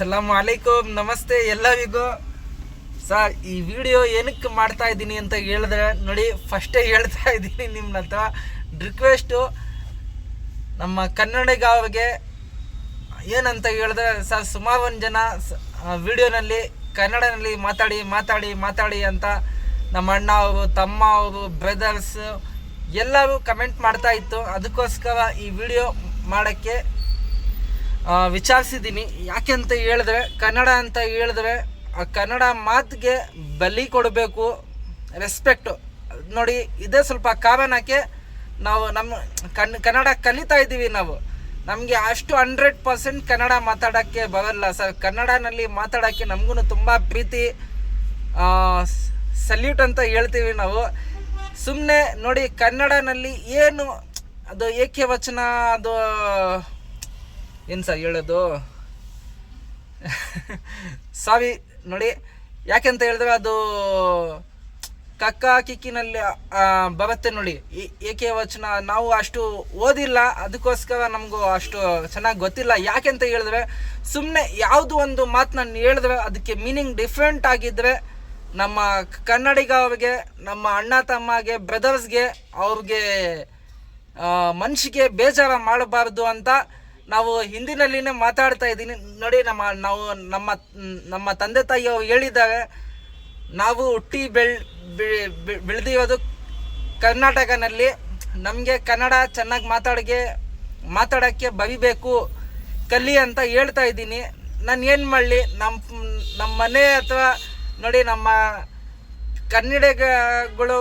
ಸಲಾಮ್ ಅಲೈಕುಮ್ ನಮಸ್ತೆ ಎಲ್ಲರಿಗೂ. ಸರ್ ಈ ವಿಡಿಯೋ ಏನಕ್ಕೆ ಮಾಡ್ತಾ ಇದ್ದೀನಿ ಅಂತ ಹೇಳಿದ್ರೆ, ನೋಡಿ ಫಸ್ಟೇ ಹೇಳ್ತಾ ಇದ್ದೀನಿ ನಿಮ್ಮ ಹತ್ರ. ರಿಕ್ವೆಸ್ಟು ನಮ್ಮ ಕನ್ನಡಿಗರಿಗೆ ಏನಂತ ಹೇಳಿದ್ರೆ ಸರ್ ಸುಮಾರು ಒಂದು ಜನ ವಿಡಿಯೋನಲ್ಲಿ ಕನ್ನಡನಲ್ಲಿ ಮಾತಾಡಿ ಮಾತಾಡಿ ಮಾತಾಡಿ ಅಂತ ನಮ್ಮ ಅಣ್ಣ ಅವರು, ತಮ್ಮ ಅವರು ಬ್ರದರ್ಸ್ ಎಲ್ಲರೂ ಕಮೆಂಟ್ ಮಾಡ್ತಾ ಇತ್ತು. ಅದಕ್ಕೋಸ್ಕರ ಈ ವಿಡಿಯೋ ಮಾಡೋಕ್ಕೆ ವಿಚಾರಿಸಿದ್ದೀನಿ. ಯಾಕೆ ಅಂತ ಹೇಳಿದ್ರೆ, ಕನ್ನಡ ಅಂತ ಹೇಳಿದ್ರೆ, ಆ ಕನ್ನಡ ಮಾತಿಗೆ ಬಲಿ ಕೊಡಬೇಕು ರೆಸ್ಪೆಕ್ಟು ನೋಡಿ, ಇದೇ ಸ್ವಲ್ಪ ಕಾರಣಕ್ಕೆ ನಾವು ನಮ್ಮ ಕನ್, ಕನ್ನಡ ಕಲಿತಾ ಇದ್ದೀವಿ ನಾವು. ನಮಗೆ ಅಷ್ಟು ಹಂಡ್ರೆಡ್ ಪರ್ಸೆಂಟ್ ಕನ್ನಡ ಮಾತಾಡೋಕ್ಕೆ ಬರಲ್ಲ ಸರ್. ಕನ್ನಡನಲ್ಲಿ ಮಾತಾಡೋಕ್ಕೆ ನಮಗೂ ತುಂಬ ಪ್ರೀತಿ ಸಲ್ಯೂಟ್ ಅಂತ ಹೇಳ್ತೀವಿ ನಾವು. ಸುಮ್ಮನೆ ನೋಡಿ, ಕನ್ನಡನಲ್ಲಿ ಏನು ಅದು ಏಕೆ ವಚನ ಅದು ಏನು ಸರ್ ಹೇಳೋದು? ಸಾವಿ, ನೋಡಿ ಯಾಕೆಂತ ಹೇಳಿದ್ರೆ ಅದು ಕಕ್ಕ ಕಿಕ್ಕಿನಲ್ಲಿ ಬರುತ್ತೆ ನೋಡಿ. ಏಕೆ ವಚನ? ನಾವು ಅಷ್ಟು ಓದಿಲ್ಲ, ಅದಕ್ಕೋಸ್ಕರ ನಮಗೂ ಅಷ್ಟು ಚೆನ್ನಾಗಿ ಗೊತ್ತಿಲ್ಲ. ಯಾಕೆಂತ ಹೇಳಿದ್ರೆ ಸುಮ್ಮನೆ ಯಾವುದು ಒಂದು ಮಾತು ನಾನು ಹೇಳಿದ್ರೆ ಅದಕ್ಕೆ ಮೀನಿಂಗ್ ಡಿಫ್ರೆಂಟ್ ಆಗಿದ್ದರೆ ನಮ್ಮ ಕನ್ನಡಿಗ ಅವ್ರಿಗೆ, ನಮ್ಮ ಅಣ್ಣ ತಮ್ಮಗೆ ಬ್ರದರ್ಸ್ಗೆ ಅವ್ರಿಗೆ ಮನ್ಷಿಗೆ ಬೇಜಾರ ಮಾಡಬಾರ್ದು ಅಂತ ನಾವು ಹಿಂದಿನಲ್ಲಿನೇ ಮಾತಾಡ್ತಾ ಇದ್ದೀನಿ. ನೋಡಿ, ನಮ್ಮ, ನಾವು ನಮ್ಮ ನಮ್ಮ ತಂದೆ ತಾಯಿಯವರು ಹೇಳಿದ್ದಾವೆ ನಾವು ಹುಟ್ಟಿ ಬೆಳ್ ಬೆಳೆದಿರೋದು ಕರ್ನಾಟಕನಲ್ಲಿ. ನಮಗೆ ಕನ್ನಡ ಚೆನ್ನಾಗಿ ಮಾತಾಡೋಕ್ಕೆ ಮಾತಾಡೋಕ್ಕೆ ಬವಿಬೇಕು ಕಲಿ ಅಂತ ಹೇಳ್ತಾ ಇದ್ದೀನಿ. ನಾನು ಏನು ಮಾಡಲಿ? ನಮ್ಮ ನಮ್ಮ ಮನೆ ಅಥವಾ ನೋಡಿ, ನಮ್ಮ ಕನ್ನಡಿಗಗಳು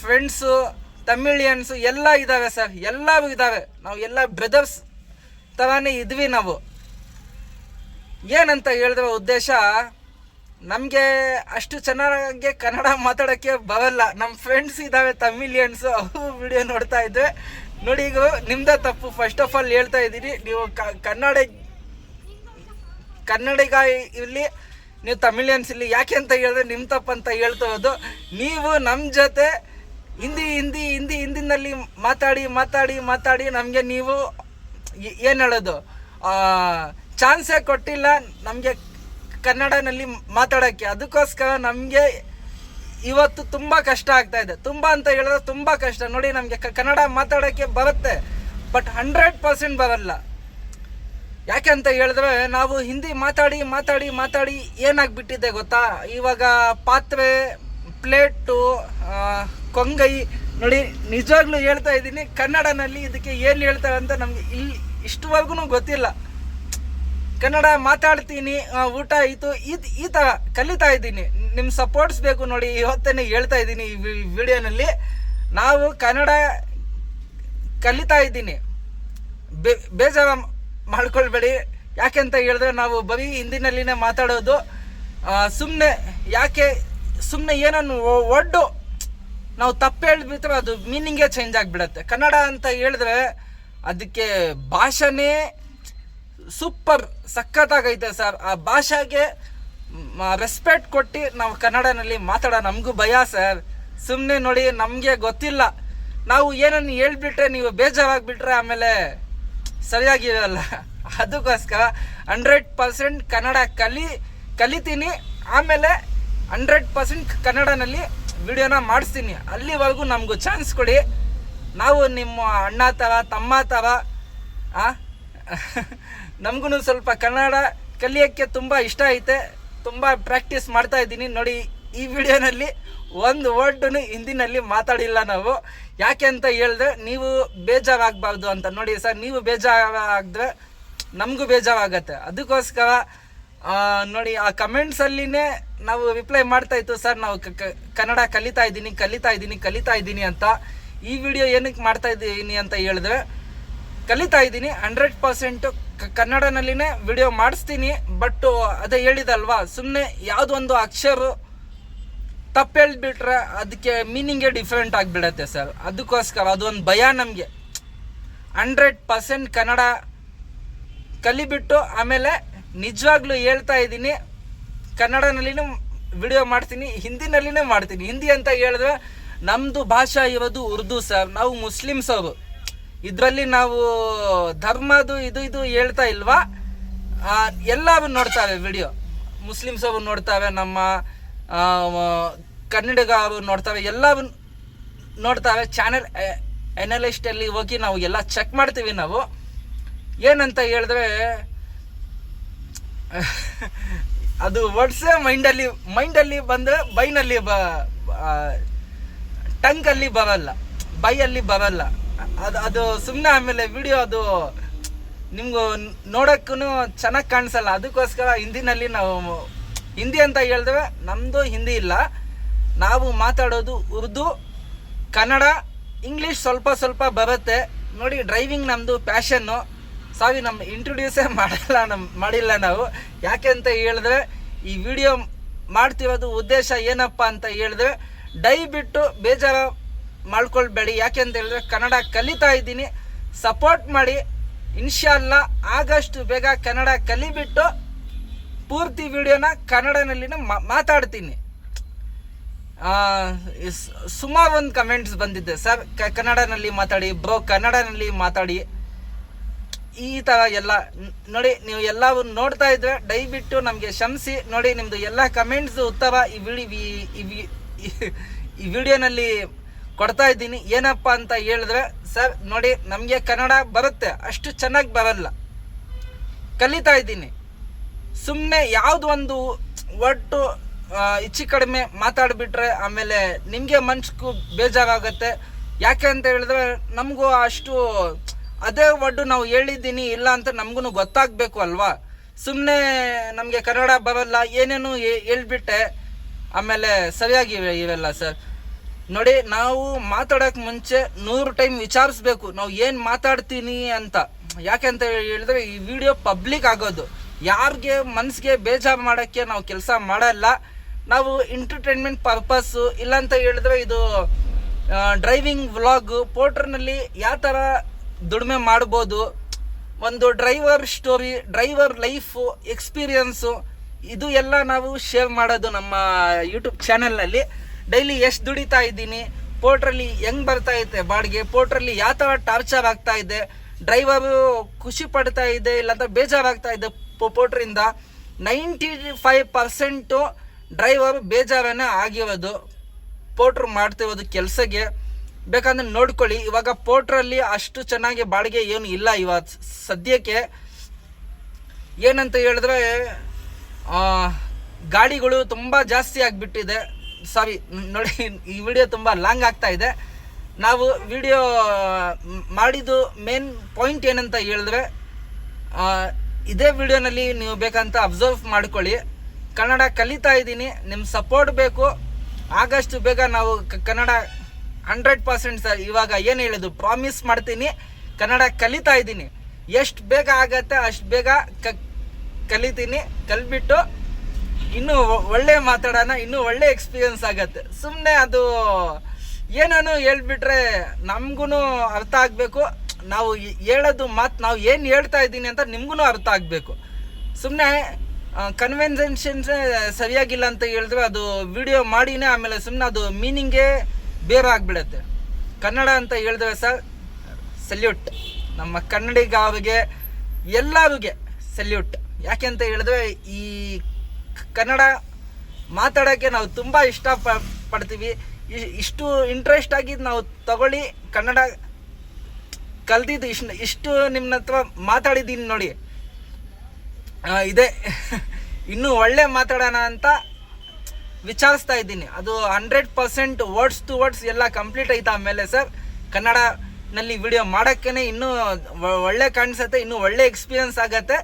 ಫ್ರೆಂಡ್ಸು ತಮಿಳಿಯನ್ಸು ಎಲ್ಲ ಇದ್ದಾವೆ ಸರ್. ಎಲ್ಲವೂ ಇದ್ದಾವೆ ನಾವು ಎಲ್ಲ ಬ್ರದರ್ಸ್ ಥರನೇ ಇದ್ವಿ ನಾವು. ಏನಂತ ಹೇಳಿದ್ರೆ ಉದ್ದೇಶ, ನಮಗೆ ಅಷ್ಟು ಚೆನ್ನಾಗಿ ಕನ್ನಡ ಮಾತಾಡೋಕ್ಕೆ ಬರಲ್ಲ. ನಮ್ಮ ಫ್ರೆಂಡ್ಸ್ ಇದ್ದಾವೆ ತಮಿಲಿಯನ್ಸು ಅವು ವಿಡಿಯೋ ನೋಡ್ತಾ ಇದ್ವಿ ನೋಡಿ ಈಗ ನಿಮ್ದೇ ತಪ್ಪು. ಫಸ್ಟ್ ಆಫ್ ಆಲ್ ಹೇಳ್ತಾ ಇದ್ದೀನಿ, ನೀವು ಕನ್ನಡ, ಕನ್ನಡಿಗ ಇಲ್ಲಿ ನೀವು ತಮಿಳಿಯನ್ಸ್ ಇಲ್ಲಿ ಯಾಕೆ ಅಂತ ಹೇಳಿದ್ರೆ ನಿಮ್ಮ ತಪ್ಪಂತ ಹೇಳ್ತಾ ಇರೋದು. ನೀವು ನಮ್ಮ ಜೊತೆ ಹಿಂದಿ ಹಿಂದಿ ಹಿಂದಿ, ಹಿಂದಿನಲ್ಲಿ ಮಾತಾಡಿ ಮಾತಾಡಿ ಮಾತಾಡಿ ನಮಗೆ ನೀವು ಏನು ಹೇಳೋದು? ಚಾನ್ಸೇ ಕೊಟ್ಟಿಲ್ಲ ನಮಗೆ ಕನ್ನಡನಲ್ಲಿ ಮಾತಾಡೋಕ್ಕೆ. ಅದಕ್ಕೋಸ್ಕರ ನಮಗೆ ಇವತ್ತು ತುಂಬ ಕಷ್ಟ ಆಗ್ತಾ ಇದೆ. ತುಂಬ ಅಂತ ಹೇಳಿದ್ರೆ ತುಂಬ ಕಷ್ಟ. ನೋಡಿ ನಮಗೆ ಕನ್ನಡ ಮಾತಾಡೋಕ್ಕೆ ಬರುತ್ತೆ, ಬಟ್ ಹಂಡ್ರೆಡ್ ಪರ್ಸೆಂಟ್ ಬರಲ್ಲ. ಯಾಕೆ ಅಂತ ಹೇಳಿದ್ರೆ ನಾವು ಹಿಂದಿ ಮಾತಾಡಿ ಮಾತಾಡಿ ಮಾತಾಡಿ ಏನಾಗ್ಬಿಟ್ಟಿದೆ ಗೊತ್ತಾ? ಇವಾಗ ಪಾತ್ರೆ, ಪ್ಲೇಟು ಕೊಂಗೈ ನೋಡಿ, ನಿಜವಾಗ್ಲೂ ಹೇಳ್ತಾ ಇದ್ದೀನಿ, ಕನ್ನಡನಲ್ಲಿ ಇದಕ್ಕೆ ಏನು ಹೇಳ್ತಾರೆ ಅಂತ ನಮಗೆ ಇಲ್ಲಿ ಇಷ್ಟವರೆಗೂ ಗೊತ್ತಿಲ್ಲ. ಕನ್ನಡ ಮಾತಾಡ್ತೀನಿ ಊಟ ಆಯಿತು, ಇದು ಈ ಥರ ಕಲಿತಾ ಇದ್ದೀನಿ. ನಿಮ್ಮ ಸಪೋರ್ಟ್ಸ್ ಬೇಕು ನೋಡಿ ಇವತ್ತೇ ಹೇಳ್ತಾ ಇದ್ದೀನಿ ಈ ವಿಡಿಯೋನಲ್ಲಿ. ನಾವು ಕನ್ನಡ ಕಲಿತಾ ಇದ್ದೀನಿ. ಬೇ, ಬೇಜಾರ ಮಾಡ್ಕೊಳ್ಬೇಡಿ. ಯಾಕೆಂತ ಹೇಳಿದ್ರೆ ನಾವು ಬರೀ ಹಿಂದಿನಲ್ಲಿನೇ ಮಾತಾಡೋದು ಸುಮ್ಮನೆ ಯಾಕೆ ಸುಮ್ಮನೆ ಏನನ್ನು ಒಡ್ಡು ನಾವು ತಪ್ಪು ಹೇಳಿದ್ಬಿಟ್ರೆ ಅದು ಮೀನಿಂಗೇ ಚೇಂಜ್ ಆಗಿಬಿಡತ್ತೆ. ಕನ್ನಡ ಅಂತ ಹೇಳಿದ್ರೆ ಅದಕ್ಕೆ ಭಾಷೆನೇ ಸೂಪರ್ ಸಖತ್ತಾಗೈತೆ ಸರ್ ಆ ಭಾಷೆಗೆ ರೆಸ್ಪೆಕ್ಟ್ ಕೊಟ್ಟು ನಾವು ಕನ್ನಡನಲ್ಲಿ ಮಾತಾಡೋ ನಮಗೂ ಭಯ ಸರ್ ಸುಮ್ಮನೆ ನೋಡಿ ನಮಗೆ ಗೊತ್ತಿಲ್ಲ. ನಾವು ಏನನ್ನು ಹೇಳ್ಬಿಟ್ರೆ ನೀವು ಬೇಜಾರಾಗ್ಬಿಟ್ರೆ ಆಮೇಲೆ ಸರಿಯಾಗಿರಲ್ಲ. ಅದಕ್ಕೋಸ್ಕರ ಹಂಡ್ರೆಡ್ ಪರ್ಸೆಂಟ್ ಕನ್ನಡ ಕಲಿ, ಕಲಿತೀನಿ. ಆಮೇಲೆ ಹಂಡ್ರೆಡ್ ಪರ್ಸೆಂಟ್ ಕನ್ನಡನಲ್ಲಿ ವಿಡಿಯೋನ ಮಾಡಿಸ್ತೀನಿ. ಅಲ್ಲಿವರೆಗೂ ನಮಗೂ ಚಾನ್ಸ್ ಕೊಡಿ. ನಾವು ನಿಮ್ಮ ಅಣ್ಣ ತವ, ತಮ್ಮ ತವ ನಮಗೂ ಸ್ವಲ್ಪ ಕನ್ನಡ ಕಲಿಯೋಕ್ಕೆ ತುಂಬ ಇಷ್ಟ ಐತೆ. ತುಂಬ ಪ್ರಾಕ್ಟೀಸ್ ಮಾಡ್ತಾ ಇದ್ದೀನಿ. ನೋಡಿ, ಈ ವಿಡಿಯೋನಲ್ಲಿ ಒಂದು ವರ್ಡನ್ನು ಹಿಂದಿನಲ್ಲಿ ಮಾತಾಡಿಲ್ಲ ನಾವು. ಯಾಕೆ ಅಂತ ಹೇಳಿದ್ರೆ, ನೀವು ಬೇಜಾರಾಗಬಾರ್ದು ಅಂತ. ನೋಡಿ ಸರ್, ನೀವು ಬೇಜಾರಾಗಿದ್ರೆ ನಮಗೂ ಬೇಜಾರಾಗತ್ತೆ. ಅದಕ್ಕೋಸ್ಕರ ನೋಡಿ, ಆ ಕಮೆಂಟ್ಸಲ್ಲಿನೇ ನಾವು ರಿಪ್ಲೈ ಮಾಡ್ತಾ ಇತ್ತು, ಸರ್, ನಾವು ಕನ್ನಡ ಕಲಿತಾ ಇದ್ದೀನಿ ಕಲಿತಾ ಇದ್ದೀನಿ ಕಲಿತಾ ಇದ್ದೀನಿ ಅಂತ. ಈ ವಿಡಿಯೋ ಏನಕ್ಕೆ ಮಾಡ್ತಾ ಇದ್ದೀನಿ ಅಂತ ಹೇಳಿದ್ರೆ, ಕಲಿತಾ ಇದ್ದೀನಿ ಹಂಡ್ರೆಡ್ ಪರ್ಸೆಂಟು ಕನ್ನಡನಲ್ಲಿನೇ ವಿಡಿಯೋ ಮಾಡಿಸ್ತೀನಿ ಬಟ್ ಅದೇ ಹೇಳಿದಲ್ವಾ ಸುಮ್ಮನೆ ಯಾವುದೊಂದು ಅಕ್ಷರ ತಪ್ಪು ಹೇಳ್ಬಿಟ್ರೆ ಅದಕ್ಕೆ ಮೀನಿಂಗೇ ಡಿಫ್ರೆಂಟ್ ಆಗಿಬಿಡತ್ತೆ, ಸರ್. ಅದಕ್ಕೋಸ್ಕರ, ಅದೊಂದು ಭಯ ನಮಗೆ. ಹಂಡ್ರೆಡ್ ಪರ್ಸೆಂಟ್ ಕನ್ನಡ ಕಲಿಬಿಟ್ಟು ಆಮೇಲೆ ನಿಜವಾಗ್ಲೂ ಹೇಳ್ತಾ ಇದ್ದೀನಿ, ಕನ್ನಡನಲ್ಲಿನೂ ವಿಡಿಯೋ ಮಾಡ್ತೀನಿ, ಹಿಂದಿನಲ್ಲಿನೇ ಮಾಡ್ತೀನಿ. ಹಿಂದಿ ಅಂತ ಹೇಳಿದ್ರೆ ನಮ್ಮದು ಭಾಷಾ ಇರೋದು ಉರ್ದು ಸರ್, ನಾವು ಮುಸ್ಲಿಮ್ಸ್ ಅವರು. ಇದರಲ್ಲಿ ನಾವು ಧರ್ಮದು ಇದು ಇದು ಹೇಳ್ತಾ ಇಲ್ವಾ? ಎಲ್ಲವೂ ನೋಡ್ತಾವೆ ವಿಡಿಯೋ ಮುಸ್ಲಿಮ್ಸ್ ಅವರು ನೋಡ್ತಾವೆ, ನಮ್ಮ ಕನ್ನಡಿಗ ಅವು ನೋಡ್ತಾವೆ ಎಲ್ಲವೂ ನೋಡ್ತಾವೆ. ಚಾನೆಲ್ ಎನಲಿಸ್ಟಲ್ಲಿ ಹೋಗಿ ನಾವು ಎಲ್ಲ ಚೆಕ್ ಮಾಡ್ತೀವಿ ನಾವು. ಏನಂತ ಹೇಳಿದ್ರೆ ಅದು ವರ್ಡ್ಸೇ ಮೈಂಡಲ್ಲಿ ಮೈಂಡಲ್ಲಿ ಬಂದರೆ ಬೈನಲ್ಲಿ ಬ ಟಂಕಲ್ಲಿ ಬರಲ್ಲ. ಬೈಯಲ್ಲಿ ಬರಲ್ಲ. ಅದು ಅದು ಸುಮ್ಮನೆ ಆಮೇಲೆ ವಿಡಿಯೋ ಅದು ನಿಮ್ಗೂ ನೋಡೋಕ್ಕೂ ಚೆನ್ನಾಗಿ ಕಾಣಿಸಲ್ಲ. ಅದಕ್ಕೋಸ್ಕರ ಹಿಂದಿನಲ್ಲಿ ನಾವು ಹಿಂದಿ ಅಂತ ಹೇಳಿದ್ರೆ ನಮ್ಮದು ಹಿಂದಿ ಇಲ್ಲ. ನಾವು ಮಾತಾಡೋದು ಉರ್ದು, ಕನ್ನಡ, ಇಂಗ್ಲೀಷ್ ಸ್ವಲ್ಪ ಸ್ವಲ್ಪ ಬರುತ್ತೆ. ನೋಡಿ ಡ್ರೈವಿಂಗ್ ನಮ್ಮದು ಪ್ಯಾಷನ್ನು ಸಾರಿ ನಮ್ಮ ಇಂಟ್ರೊಡ್ಯೂಸೇ ಮಾಡಲ್ಲ ನಮ್ಮ ಮಾಡಿಲ್ಲ ನಾವು. ಯಾಕೆ ಅಂತ ಹೇಳಿದ್ರೆ, ಈ ವಿಡಿಯೋ ಮಾಡ್ತಿರೋದು ಉದ್ದೇಶ ಏನಪ್ಪ ಅಂತ ಹೇಳಿದ್ರೆ, ಡೈ ಬಿಟ್ಟು ಬೇಜಾರ ಮಾಡ್ಕೊಳ್ಬೇಡಿ. ಯಾಕೆ ಅಂತ ಹೇಳಿದ್ರೆ, ಕನ್ನಡ ಕಲಿತಾ ಇದ್ದೀನಿ. ಸಪೋರ್ಟ್ ಮಾಡಿ. ಇನ್ಶಾಲ್ಲ ಆಗಷ್ಟು ಬೇಗ ಕನ್ನಡ ಕಲಿಬಿಟ್ಟು ಪೂರ್ತಿ ವಿಡಿಯೋನ ಕನ್ನಡನಲ್ಲಿನ ಮಾತಾಡ್ತೀನಿ. ಸುಮಾರು ಒಂದು ಕಮೆಂಟ್ಸ್ ಬಂದಿದ್ದೆ ಸರ್ ಕನ್ನಡನಲ್ಲಿ ಮಾತಾಡಿ, ಬ್ರೋ, ಕನ್ನಡನಲ್ಲಿ ಮಾತಾಡಿ. ಈ ಥರ ಎಲ್ಲ ನೋಡಿ, ನೀವು ಎಲ್ಲ ನೋಡ್ತಾ ಇದ್ರೆ ದಯವಿಟ್ಟು ನಮಗೆ ಕ್ಷಮಿಸಿ. ನೋಡಿ ನಿಮ್ಮದು ಎಲ್ಲ ಕಮೆಂಟ್ಸ್ ಉತ್ತರ ಈ ವಿಡಿ ಈ- ವಿಡಿಯೋನಲ್ಲಿ ಕೊಡ್ತಾ ಇದ್ದೀನಿ. ಏನಪ್ಪ ಅಂತ ಹೇಳಿದ್ರೆ, ಸರ್, ನೋಡಿ, ನಮಗೆ ಕನ್ನಡ ಬರುತ್ತೆ. ಅಷ್ಟು ಚೆನ್ನಾಗಿ ಬರಲ್ಲ. ಕಲಿತಾ ಇದ್ದೀನಿ. ಸುಮ್ಮನೆ ಯಾವ್ದು ಒಂದು ಒಟ್ಟು ಹೆಚ್ಚು ಕಡಿಮೆ ಮಾತಾಡಿಬಿಟ್ರೆ ಆಮೇಲೆ ನಿಮಗೆ ಮನ್ಸಿಗೂ ಬೇಜಾರಾಗುತ್ತೆ. ಯಾಕೆ ಅಂತ ಹೇಳಿದ್ರೆ, ನಮಗೂ ಅಷ್ಟು ಅದೇ ಒಡ್ಡು ನಾವು ಹೇಳಿದ್ದೀನಿ, ಇಲ್ಲ ಅಂತ ನಮಗೂ ಗೊತ್ತಾಗಬೇಕು ಅಲ್ವಾ? ಸುಮ್ಮನೆ ನಮಗೆ ಕನ್ನಡ ಬರಲ್ಲ, ಏನೇನು ಹೇಳ್ಬಿಟ್ಟೆ. ಆಮೇಲೆ ಸರಿಯಾಗಿ ಇವೆ, ಇವೆಲ್ಲ ಸರ್. ನೋಡಿ, ನಾವು ಮಾತಾಡೋಕೆ ಮುಂಚೆ ನೂರು ಟೈಮ್ ವಿಚಾರಿಸ್ಬೇಕು. ನಾವು ಏನು ಮಾತಾಡ್ತೀನಿ ಅಂತ. ಯಾಕೆ ಅಂತ ಹೇಳಿದ್ರೆ, ಈ ವಿಡಿಯೋ ಪಬ್ಲಿಕ್ ಆಗೋದು. ಯಾರಿಗೆ ಮನಸ್ಸಿಗೆ ಬೇಜಾರು ಮಾಡೋಕ್ಕೆ ನಾವು ಕೆಲಸ ಮಾಡಲ್ಲ. ನಾವು ಎಂಟರ್ಟೈನ್ಮೆಂಟ್ ಪರ್ಪಸ್ಸು ಇಲ್ಲಾಂತ ಹೇಳಿದ್ರೆ ಇದು ಡ್ರೈವಿಂಗ್ ವ್ಲಾಗು, ಪೋರ್ಟ್ರ್ನಲ್ಲಿ ಯಾವ ಥರ ದುಡಿಮೆ ಮಾಡ್ಬೋದು. ಒಂದು driver story driver life experience ಇದು ಎಲ್ಲ ನಾವು ಶೇರ್ ಮಾಡೋದು ನಮ್ಮ ಯೂಟ್ಯೂಬ್ ಚಾನಲ್ನಲ್ಲಿ ಡೈಲಿ ಎಷ್ಟು ದುಡಿತಾ ಇದ್ದೀನಿ ಪೋರ್ಟ್ರಲ್ಲಿ ಹೆಂಗ್ ಬರ್ತಾ ಐತೆ ಬಾಡಿಗೆ ಪೋರ್ಟ್ರಲ್ಲಿ ಯಾವ ಥರ ಟಾರ್ಚರ್ ಆಗ್ತಾ ಇದೆ ಡ್ರೈವರು ಖುಷಿ ಪಡ್ತಾ ಇದೆ, ಇಲ್ಲಾಂದ್ರೆ ಬೇಜಾರಾಗ್ತಾ ಇದೆ ಪೋಟ್ರಿಂದ ನೈಂಟಿ ಫೈವ್ ಪರ್ಸೆಂಟು ಡ್ರೈವರು ಬೇಜಾರೇ ಆಗಿರೋದು. ಪೋಟ್ರ್ ಮಾಡ್ತಿರೋದು ಕೆಲಸಕ್ಕೆ. ಬೇಕಂದ್ರೆ ನೋಡ್ಕೊಳ್ಳಿ. ಇವಾಗ ಪೋರ್ಟ್ರಲ್ಲಿ ಅಷ್ಟು ಚೆನ್ನಾಗಿ ಬಾಡಿಗೆ ಏನು ಇಲ್ಲ ಇವತ್ತು ಸದ್ಯಕ್ಕೆ ಏನಂತ ಹೇಳಿದ್ರೆ ಗಾಡಿಗಳು ತುಂಬ ಜಾಸ್ತಿ ಆಗಿಬಿಟ್ಟಿದೆ. ಸಾರಿ ನೋಡಿ, ಈ ವಿಡಿಯೋ ತುಂಬ ಲಾಂಗ್ ಆಗ್ತಾ ಇದೆ. ನಾವು ವಿಡಿಯೋ ಮಾಡಿದ್ದು ಮೇನ್ ಪಾಯಿಂಟ್ ಏನಂತ ಹೇಳಿದ್ರೆ ಇದೇ ವಿಡಿಯೋನಲ್ಲಿ ನೀವು ಬೇಕಂತ ಅಬ್ಸರ್ವ್ ಮಾಡ್ಕೊಳ್ಳಿ. ಕನ್ನಡ ಕಲಿತಾ ಇದ್ದೀನಿ. ನಿಮ್ಮ ಸಪೋರ್ಟ್ ಬೇಕು. ಆಗಷ್ಟು ಬೇಗ ನಾವು ಕನ್ನಡ ಹಂಡ್ರೆಡ್ ಪರ್ಸೆಂಟ್ ಸರ್, ಇವಾಗ ಏನು ಹೇಳೋದು ಪ್ರಾಮಿಸ್ ಮಾಡ್ತೀನಿ, ಕನ್ನಡ ಕಲಿತಾ ಇದ್ದೀನಿ. ಎಷ್ಟು ಬೇಗ ಆಗತ್ತೆ ಅಷ್ಟು ಬೇಗ ಕಲಿತೀನಿ, ಕಲ್ಬಿಟ್ಟು ಇನ್ನೂ ಒಳ್ಳೆ ಮಾತಾಡೋಣ, ಇನ್ನೂ ಒಳ್ಳೆ ಎಕ್ಸ್ಪೀರಿಯನ್ಸ್ ಆಗತ್ತೆ. ಸುಮ್ಮನೆ ಅದು ಏನೇನು ಹೇಳ್ಬಿಟ್ರೆ ನಮಗೂ ಅರ್ಥ ಆಗಬೇಕು. ನಾವು ಹೇಳೋದು ಮಾತು, ನಾವು ಏನು ಹೇಳ್ತಾ ಇದ್ದೀನಿ ಅಂತ ನಿಮ್ಗೂ ಅರ್ಥ ಆಗಬೇಕು. ಸುಮ್ಮನೆ ಕನ್ವೆನ್ಸೆನ್ಷನ್ಸೇ ಸರಿಯಾಗಿಲ್ಲ ಅಂತ ಹೇಳಿದ್ರೆ ಅದು ವಿಡಿಯೋ ಮಾಡಿನೇ ಆಮೇಲೆ ಸುಮ್ಮನೆ ಅದು ಮೀನಿಂಗೇ ಬೇರೆ ಆಗ್ಬಿಡತ್ತೆ. ಕನ್ನಡ ಅಂತ ಹೇಳಿದ್ರೆ ಸರ್ ಸಲ್ಯೂಟ್ ನಮ್ಮ ಕನ್ನಡಿಗಾವಿಗೆ ಎಲ್ಲರಿಗೆ ಸಲ್ಯೂಟ್ ಯಾಕೆ ಅಂತ ಹೇಳಿದ್ರೆ, ಈ ಕನ್ನಡ ಮಾತಾಡೋಕ್ಕೆ ನಾವು ತುಂಬ ಇಷ್ಟ ಪಡ್ತೀವಿ. ಇಷ್ಟು ಇಂಟ್ರೆಸ್ಟ್ ಆಗಿ ನಾವು ತಗೊಳ್ಳಿ, ಕನ್ನಡ ಕಲ್ತಿದ್ದು ಇಷ್ಟು ಇಷ್ಟು ನಿಮ್ಮ ಹತ್ರ ಮಾತಾಡಿದ್ದೀನಿ ನೋಡಿ. ಇದೆ. ಇನ್ನೂ ಒಳ್ಳೆ ಮಾತಾಡೋಣ ಅಂತ ವಿಚಾರಿಸ್ತಾ ಇದ್ದೀನಿ. ಅದು hundred percent words to words ಎಲ್ಲ ಕಂಪ್ಲೀಟ್ ಆಯ್ತಾ ಆಮೇಲೆ ಸರ್? ಕನ್ನಡನಲ್ಲಿ ವಿಡಿಯೋ ಮಾಡೋಕ್ಕೇ ಇನ್ನೂ ಒಳ್ಳೆ ಕಾಣಿಸುತ್ತೆ, ಇನ್ನೂ ಒಳ್ಳೆ ಎಕ್ಸ್ಪೀರಿಯನ್ಸ್ ಆಗತ್ತೆ.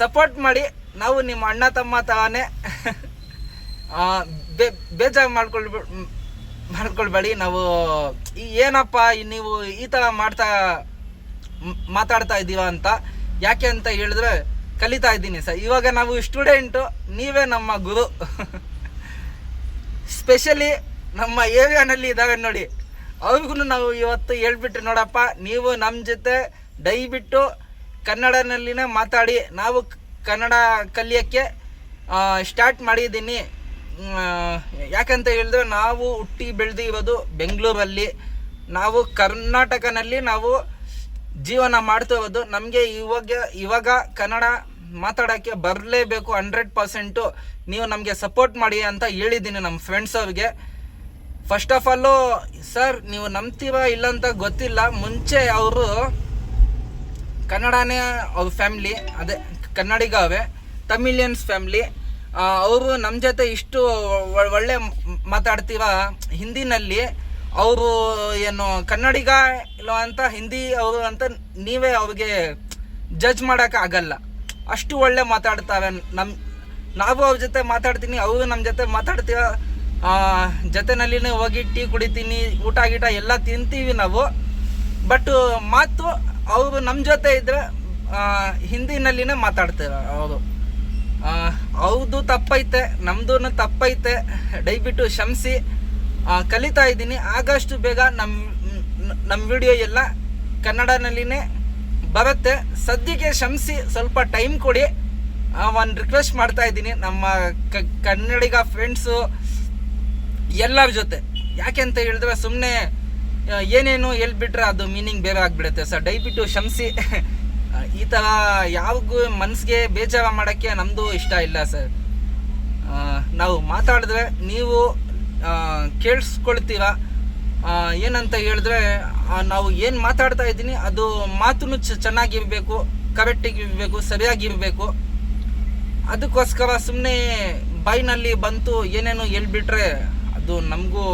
ಸಪೋರ್ಟ್ ಮಾಡಿ, ನಾವು ನಿಮ್ಮ ಅಣ್ಣ, ತಮ್ಮ ತಾನೇ. ಬೇ, ಬೇಜಾರು ಮಾಡ್ಕೊಳ್ಬ, ಮಾಡ್ಕೊಳ್ಬೇಡಿ, ನಾವು ಏನಪ್ಪ ನೀವು ಈ ಥರ ಮಾಡ್ತಾ ಮಾತಾಡ್ತಾ ಇದ್ದೀವ ಅಂತ. ಯಾಕೆ ಅಂತ ಹೇಳಿದ್ರೆ ಕಲಿತಾ ಇದ್ದೀನಿ ಸರ್. ಇವಾಗ ನಾವು ಸ್ಟೂಡೆಂಟು, ನೀವೇ ನಮ್ಮ ಗುರು. ಸ್ಪೆಷಲಿ ನಮ್ಮ ಏರಿಯಾನಲ್ಲಿ ಇದ್ದಾವೆ ನೋಡಿ ಅವ್ರಿಗೂ ನಾವು ಇವತ್ತು ಹೇಳ್ಬಿಟ್ರೆ ನೋಡಪ್ಪ, ನೀವು ನಮ್ಮ ಜೊತೆ ದಯವಿಟ್ಟು ಕನ್ನಡನಲ್ಲಿನೇ ಮಾತಾಡಿ, ನಾವು ಕನ್ನಡ ಕಲಿಯೋಕ್ಕೆ ಸ್ಟಾರ್ಟ್ ಮಾಡಿದ್ದೀನಿ. ಯಾಕಂತ ಹೇಳಿದ್ರೆ ನಾವು ಹುಟ್ಟಿ ಬೆಳೆದಿರೋದು ಬೆಂಗಳೂರಲ್ಲಿ. ನಾವು ಕರ್ನಾಟಕನಲ್ಲಿ ನಾವು ಜೀವನ ಮಾಡ್ತಾ ಇರೋದು. ನಮಗೆ ಇವಾಗ ಇವಾಗ ಕನ್ನಡ ಮಾತಾಡೋಕ್ಕೆ ಬರಲೇಬೇಕು ಹಂಡ್ರೆಡ್ ಪರ್ಸೆಂಟು. ನೀವು ನಮಗೆ ಸಪೋರ್ಟ್ ಮಾಡಿ ಅಂತ ಹೇಳಿದ್ದೀನಿ ನಮ್ಮ ಫ್ರೆಂಡ್ಸ್ ಅವ್ರಿಗೆ. ಫಸ್ಟ್ ಆಫ್ ಆಲು ಸರ್ ನೀವು ನಂಬ್ತೀವ ಇಲ್ಲ ಅಂತ ಗೊತ್ತಿಲ್ಲ. ಮುಂಚೆ ಅವರು ಕನ್ನಡನೇ ಅವ್ರ ಫ್ಯಾಮ್ಲಿ ಅದೇ ಕನ್ನಡಿಗ ಅವೇ ತಮಿಳಿಯನ್ಸ್ ಫ್ಯಾಮ್ಲಿ ಅವರು ನಮ್ಮ ಜೊತೆ ಇಷ್ಟು ಒಳ್ಳೆ ಮಾತಾಡ್ತೀವ ಹಿಂದಿನಲ್ಲಿ. ಅವರು ಏನು ಕನ್ನಡಿಗ ಇಲ್ಲ ಅಂತ, ಹಿಂದಿ ಅವರು ಅಂತ ನೀವೇ ಅವ್ರಿಗೆ ಜಡ್ಜ್ ಮಾಡೋಕ್ಕಾಗಲ್ಲ ಅಷ್ಟು ಒಳ್ಳೆ ಮಾತಾಡ್ತಾವೆ. ನಮ್ಮ ನಾವು ಅವ್ರ ಜೊತೆ ಮಾತಾಡ್ತೀನಿ, ಅವರು ನಮ್ಮ ಜೊತೆ ಮಾತಾಡ್ತೀವ. ಜೊತೆನಲ್ಲಿನೇ ಹೋಗಿ ಟೀ ಕುಡಿತೀನಿ, ಊಟ ಗೀಟ ಎಲ್ಲ ತಿಂತೀವಿ ನಾವು. ಬಟ್ ಮಾತು ಅವರು ನಮ್ಮ ಜೊತೆ ಇದ್ದರೆ ಹಿಂದಿನಲ್ಲಿನೇ ಮಾತಾಡ್ತಾರೆ ಅವರು. ಅವ್ರದ್ದು ತಪ್ಪೈತೆ ನಮ್ಮದೂ ತಪ್ಪೈತೆ. ದಯವಿಟ್ಟು ಕ್ಷಮಿಸಿ. ಕಲಿತಾ ಇದ್ದೀನಿ. ಆಗಷ್ಟು ಬೇಗ ನಮ್ಮ ನಮ್ಮ ವಿಡಿಯೋ ಎಲ್ಲ ಕನ್ನಡನಲ್ಲಿನೇ ಬರುತ್ತೆ ಸದ್ಯಕ್ಕೆ ಶಮ್ಸಿ ಸ್ವಲ್ಪ ಟೈಮ್ ಕೊಡಿ. ಒಂದು ರಿಕ್ವೆಸ್ಟ್ ಮಾಡ್ತಾ ಇದ್ದೀನಿ. ನಮ್ಮ ಕನ್ನಡಿಗ ಫ್ರೆಂಡ್ಸು ಎಲ್ಲರ ಜೊತೆ. ಯಾಕೆ ಅಂತ ಹೇಳಿದ್ರೆ ಸುಮ್ಮನೆ ಏನೇನು ಹೇಳ್ಬಿಟ್ರೆ ಅದು ಮೀನಿಂಗ್ ಬೇರೆ ಆಗಿಬಿಡುತ್ತೆ. ಸರ್ ದಯವಿಟ್ಟು ಶಮ್ಸಿ ಈ ಥರ ಯಾವಾಗೂ ಮನಸ್ಸಿಗೆ ಬೇಜಾರ ಮಾಡೋಕ್ಕೆ ನಮ್ಮದು ಇಷ್ಟ ಇಲ್ಲ ಸರ್ ನಾವು ಮಾತಾಡಿದ್ರೆ ನೀವು ಕೇಳಿಸ್ಕೊಳ್ತೀರ? ಏನಂತ ಹೇಳಿದ್ರೆ ನಾವು ಏನು ಮಾತಾಡ್ತಾ ಇದ್ದೀನಿ, ಅದು ಮಾತು ಚೆನ್ನಾಗಿರಬೇಕು ಕರೆಕ್ಟಿಗಿರಬೇಕು ಸರಿಯಾಗಿರಬೇಕು. ಅದಕ್ಕೋಸ್ಕರ ಸುಮ್ಮನೆ ಬಾಯಿನಲ್ಲಿ ಬಂತು, ಏನೇನು ಹೇಳ್ಬಿಟ್ರೆ, ಅದು ನಮಗೂ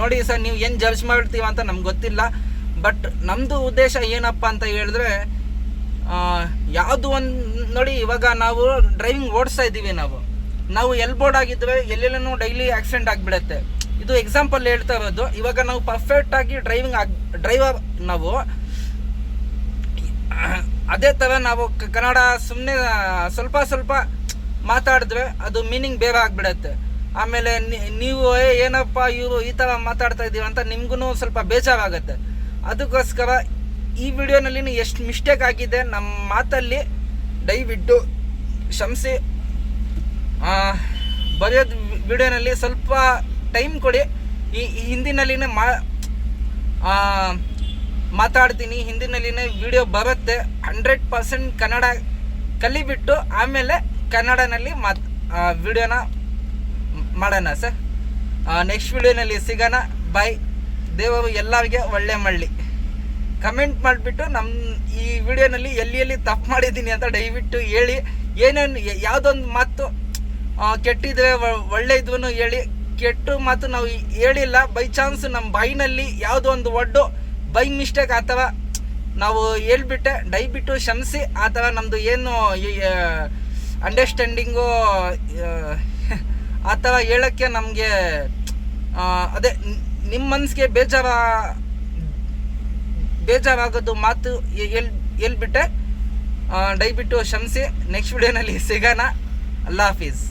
ನೋಡಿ ಸರ್, ನೀವು ಏನು ಜಡ್ಜ್ ಮಾಡ್ತೀವ ಅಂತ ನಮ್ಗೆ ಗೊತ್ತಿಲ್ಲ. ಬಟ್ ನಮ್ಮದು ಉದ್ದೇಶ ಏನಪ್ಪ ಅಂತ ಹೇಳಿದ್ರೆ ಯಾವುದು ಒಂದು, ನೋಡಿ, ಇವಾಗ ನಾವು ಡ್ರೈವಿಂಗ್ ಓಡಿಸ್ತಾ ಇದ್ದೀವಿ ನಾವು. ನಾವು ಎಲ್ ಬೋರ್ಡ್ ಆಗಿದ್ದರೆ ಎಲ್ಲೆಲ್ಲೂ ಡೈಲಿ ಆಕ್ಸಿಡೆಂಟ್ ಆಗಿಬಿಡುತ್ತೆ. ಇದು ಎಕ್ಸಾಂಪಲ್ ಹೇಳ್ತಾ ಇರೋದು. ಇವಾಗ ನಾವು ಪರ್ಫೆಕ್ಟಾಗಿ ಡ್ರೈವಿಂಗ್ ಆಗಿ ಡ್ರೈವರ್ ನಾವು, ಅದೇ ಥರ ನಾವು ಕನ್ನಡ ಸುಮ್ಮನೆ ಸ್ವಲ್ಪ ಸ್ವಲ್ಪ ಮಾತಾಡಿದ್ರೆ ಅದು ಮೀನಿಂಗ್ ಬೇರೆ ಆಗಿಬಿಡತ್ತೆ. ಆಮೇಲೆ ನೀವು ಏನಪ್ಪ ಇವರು ಈ ಥರ ಮಾತಾಡ್ತಾ ಇದ್ದೀವಿ ಅಂತ ನಿಮ್ಗೂ ಸ್ವಲ್ಪ ಬೇಜಾರಾಗುತ್ತೆ. ಅದಕ್ಕೋಸ್ಕರ ಈ ವಿಡಿಯೋನಲ್ಲಿ ಎಷ್ಟು ಮಿಸ್ಟೇಕ್ ಆಗಿದೆ ನಮ್ಮ ಮಾತಲ್ಲಿ ದಯವಿಟ್ಟು ಕ್ಷಮಿಸಿ. ಬರೆಯೋದು ವಿಡಿಯೋನಲ್ಲಿ ಸ್ವಲ್ಪ ಟೈಮ್ ಕೊಡಿ. ಈ ಹಿಂದಿನಲ್ಲಿನೇ ಮಾ ಮಾತಾಡ್ತೀನಿ. ಹಿಂದಿನಲ್ಲಿನೇ ವಿಡಿಯೋ ಬರುತ್ತೆ. ಹಂಡ್ರೆಡ್ ಪರ್ಸೆಂಟ್ ಕನ್ನಡ ಕಲಿಬಿಟ್ಟು ಆಮೇಲೆ ಕನ್ನಡನಲ್ಲಿ ಮಾತ್ ವಿಡಿಯೋನ ಮಾಡೋಣ ಸರ್. ನೆಕ್ಸ್ಟ್ ವಿಡಿಯೋನಲ್ಲಿ ಸಿಗೋಣ. ಬಾಯ್ ದೇವರು ಎಲ್ಲರಿಗೆ ಒಳ್ಳೆ ಮಳ್ಳಿ. ಕಮೆಂಟ್ ಮಾಡಿಬಿಟ್ಟು ನಮ್ಮ ಈ ವಿಡಿಯೋನಲ್ಲಿ ಎಲ್ಲಿ ಎಲ್ಲಿ ತಪ್ಪು ಮಾಡಿದ್ದೀನಿ ಅಂತ ದಯವಿಟ್ಟು ಹೇಳಿ. ಏನೇನು ಯಾವುದೊಂದು ಮಾತು ಕೆಟ್ಟಿದ್ರೆ ಒಳ್ಳೆ ಇದ್ವು ಹೇಳಿ. ಕೆಟ್ಟ ಮಾತು ನಾವು ಹೇಳಿಲ್ಲ. ಬೈ ಚಾನ್ಸ್ ನಮ್ಮ ಬಾಯಿನಲ್ಲಿ ಯಾವುದೋ ಒಂದು ಒಡ್ಡು ಬೈ ಮಿಸ್ಟೇಕ್ ಅಥವಾ ನಾವು ಹೇಳ್ಬಿಟ್ಟೆ. ದಯವಿಟ್ಟು ಕ್ಷಮಿಸಿ. ಥರ ನಮ್ಮದು ಏನು ಅಂಡರ್ಸ್ಟ್ಯಾಂಡಿಂಗು ಥರ ಹೇಳೋಕ್ಕೆ ನಮಗೆ ಅದೇ ನಿಮ್ಮ ಮನಸ್ಸಿಗೆ ಬೇಜಾರ, ಬೇಜಾರಾಗೋದು ಮಾತು ಎಲ್ ಹೇಳ್ಬಿಟ್ಟೆ. ದಯವಿಟ್ಟು ಕ್ಷಮಿಸಿ. ನೆಕ್ಸ್ಟ್ ವಿಡಿಯೋನಲ್ಲಿ ಸಿಗೋಣ. ಅಲ್ಲಾ ಹಾಫೀಸ್.